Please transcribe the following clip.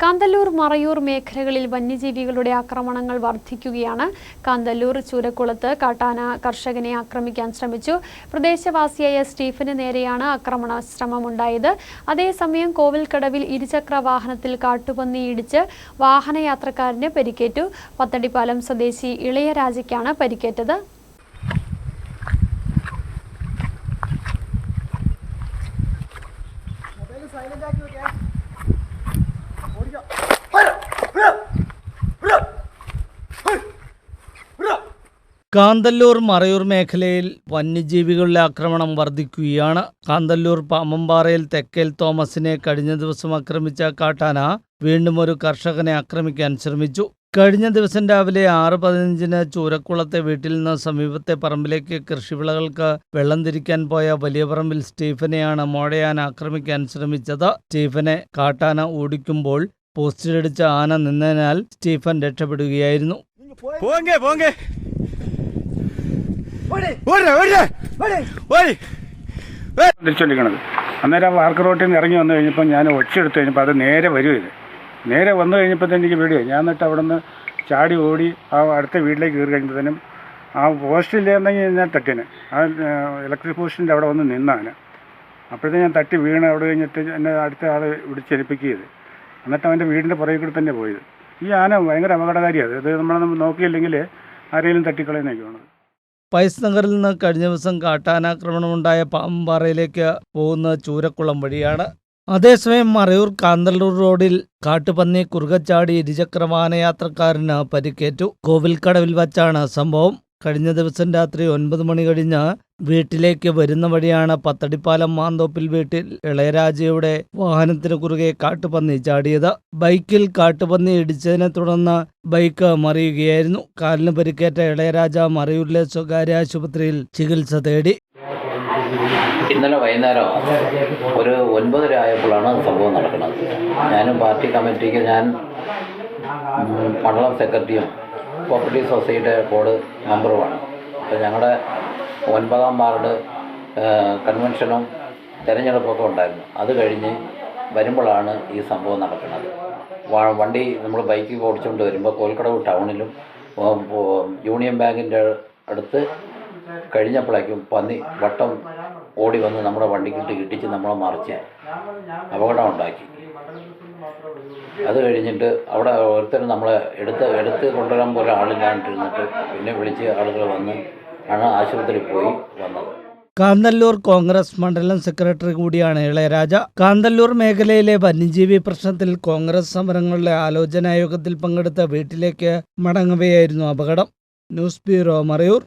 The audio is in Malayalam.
കാന്തല്ലൂർ മറയൂർ മേഖലകളിൽ വന്യജീവികളുടെ ആക്രമണങ്ങൾ വർദ്ധിക്കുകയാണ് കാന്തല്ലൂർ ചൂരക്കുളത്ത് കാട്ടാന കർഷകനെ ആക്രമിക്കാൻ ശ്രമിച്ചു. പ്രദേശവാസിയായ സ്റ്റീഫന് നേരെയാണ് ആക്രമണ ശ്രമമുണ്ടായത് അതേസമയം കോവിൽക്കടവിൽ ഇരുചക്ര വാഹനത്തിൽ കാട്ടുപന്നി ഇടിച്ച് വാഹനയാത്രക്കാരന് പരിക്കേറ്റു. പത്തടിപ്പാലം സ്വദേശി ഇളയരാജയ്ക്കാണ് പരിക്കേറ്റത്. കാന്തല്ലൂർ മറയൂർ മേഖലയിൽ വന്യജീവികളുടെ ആക്രമണം വർദ്ധിക്കുകയാണ് കാന്തല്ലൂർ പാമ്പമ്പാറയിൽ തെക്കേൽ തോമസിനെ കഴിഞ്ഞ ദിവസം ആക്രമിച്ച കാട്ടാന വീണ്ടും ഒരു കർഷകനെ ആക്രമിക്കാൻ ശ്രമിച്ചു. കഴിഞ്ഞ ദിവസം രാവിലെ ആറ് പതിനഞ്ചിന് ചൂരക്കുളത്തെ വീട്ടിൽ നിന്ന് സമീപത്തെ പറമ്പിലേക്ക് കൃഷിവിളകൾക്ക് വെള്ളം തിരിക്കാൻ പോയ വലിയ പറമ്പിൽ സ്റ്റീഫനെയാണ് മോഴയാൻ ആക്രമിക്കാൻ ശ്രമിച്ചത്. സ്റ്റീഫനെ കാട്ടാന ഓടിക്കുമ്പോൾ പോസ്റ്റിലടിച്ച ആന നിന്നതിനാൽ സ്റ്റീഫൻ രക്ഷപ്പെടുകയായിരുന്നു. പോങ്കേ പോങ്കേ തിരിച്ചോണ്ടിരിക്കണത് അന്നേരം ആ വാർക്ക് റോട്ടിൽ നിന്ന് ഇറങ്ങി വന്നു കഴിഞ്ഞപ്പോൾ ഞാൻ ഒച്ചയെടുത്ത് കഴിഞ്ഞപ്പോൾ അത് നേരെ വരും ഇത്. നേരെ വന്നു കഴിഞ്ഞപ്പോൾ തന്നെ എനിക്ക് പേടിയായി. ഞാൻ എന്നിട്ട് അവിടെ നിന്ന് ചാടി ഓടി ആ അടുത്ത വീട്ടിലേക്ക് കയറി കഴിഞ്ഞപ്പോഴത്തേനും ആ പോസ്റ്റില്ലായിരുന്നെങ്കിൽ ഞാൻ തട്ടിന്. ആ ഇലക്ട്രിക് പോസ്റ്റിന്റെ അവിടെ വന്ന് നിന്നാണ്. അപ്പോഴത്തേക്കും ഞാൻ തട്ടി വീണ് അവിടെ കഴിഞ്ഞിട്ട് എന്നെ അടുത്ത ആൾ വിളിച്ചെലിപ്പിക്കുക ചെയ്ത് എന്നിട്ട് അവന്റെ വീടിന്റെ പുറകിൽ കൂടി തന്നെ പോയത്. ഈ ആന ഭയങ്കര അപകടകാരിയാണ് ഇത്. നമ്മൾ നോക്കിയില്ലെങ്കിൽ ആരെങ്കിലും തട്ടിക്കളയുന്നൊക്കെയാണ് പൈസ് നഗറിൽ നിന്ന് കഴിഞ്ഞ ദിവസം കാട്ടാനാക്രമണമുണ്ടായ പാമ്പാറയിലേക്ക് പോകുന്ന ചൂരക്കുളം വഴിയാണ്. അതേസമയം മറയൂർ കാന്തല്ലൂർ റോഡിൽ കാട്ടുപന്നി കുറുകച്ചാടി ഇരുചക്ര വാഹനയാത്രക്കാരന് പരിക്കേറ്റു. കോവിൽക്കടവിൽ വച്ചാണ് സംഭവം. കഴിഞ്ഞ ദിവസം രാത്രി ഒൻപത് മണി കഴിഞ്ഞ് വീട്ടിലേക്ക് വരുന്ന വഴിയാണ് പത്തടിപ്പാലം മാന്തോപ്പിൽ വീട്ടിൽ ഇളയരാജയുടെ വാഹനത്തിന് കുറുകെ കാട്ടുപന്നി ചാടിയത്. ബൈക്കിൽ കാട്ടുപന്നി ഇടിച്ചതിനെ തുടർന്ന് ബൈക്ക് മറിയുകയായിരുന്നു. കാലിന് പരിക്കേറ്റ ഇളയരാജ മറയൂരിലെ സ്വകാര്യ ആശുപത്രിയിൽ ചികിത്സ തേടി. ഇന്നലെ വൈകുന്നേരം ഒരു ഒൻപതര ആയപ്പോഴാണ് സംഭവം നടക്കുന്നത്. ഞാനും പാർട്ടി കമ്മിറ്റിക്ക് ഞാൻ മണ്ഡലം സെക്രട്ടറിയും കോപ്പറേറ്റീവ് സൊസൈറ്റി ബോർഡ് മെമ്പറുമാണ്. അപ്പോൾ ഞങ്ങളുടെ ഒൻപതാം വാർഡ് കൺവെൻഷനും തിരഞ്ഞെടുപ്പൊക്കെ ഉണ്ടായിരുന്നു. അത് കഴിഞ്ഞ് വരുമ്പോഴാണ് ഈ സംഭവം നടക്കുന്നത്. വണ്ടി നമ്മൾ ബൈക്കിൽ ഓടിച്ചുകൊണ്ട് വരുമ്പോൾ കോൽക്കടവ് ടൗണിലും യൂണിയൻ ബാങ്കിന്റെ അടുത്ത് കഴിഞ്ഞപ്പോഴേക്കും പന്നി വട്ടം ഓടി വന്ന് നമ്മുടെ വണ്ടിക്കിട്ട് ഇടിച്ച് നമ്മളെ മറിച്ച് അപകടം ഉണ്ടാക്കി അത് കഴിഞ്ഞിട്ട് അവിടെ ഒരുത്തരും നമ്മളെ എടുത്ത് എടുത്ത് കൊണ്ടുവരാൻ പോലെ ആളില്ലാണ്ടിരുന്നിട്ട് പിന്നെ വിളിച്ച് ആളുകൾ വന്ന് ആണ് ആശുപത്രിയിൽ പോയി വന്നത്. കാന്തല്ലൂർ കോൺഗ്രസ് മണ്ഡലം സെക്രട്ടറി കൂടിയാണ് ഇളയരാജ. കാന്തല്ലൂർ മേഖലയിലെ വന്യജീവി പ്രശ്നത്തിൽ കോൺഗ്രസ് സമരങ്ങളുടെ ആലോചനാ യോഗത്തിൽ പങ്കെടുത്ത വീട്ടിലേക്ക് മടങ്ങവെയായിരുന്നു അപകടം. News bureau Marayoor.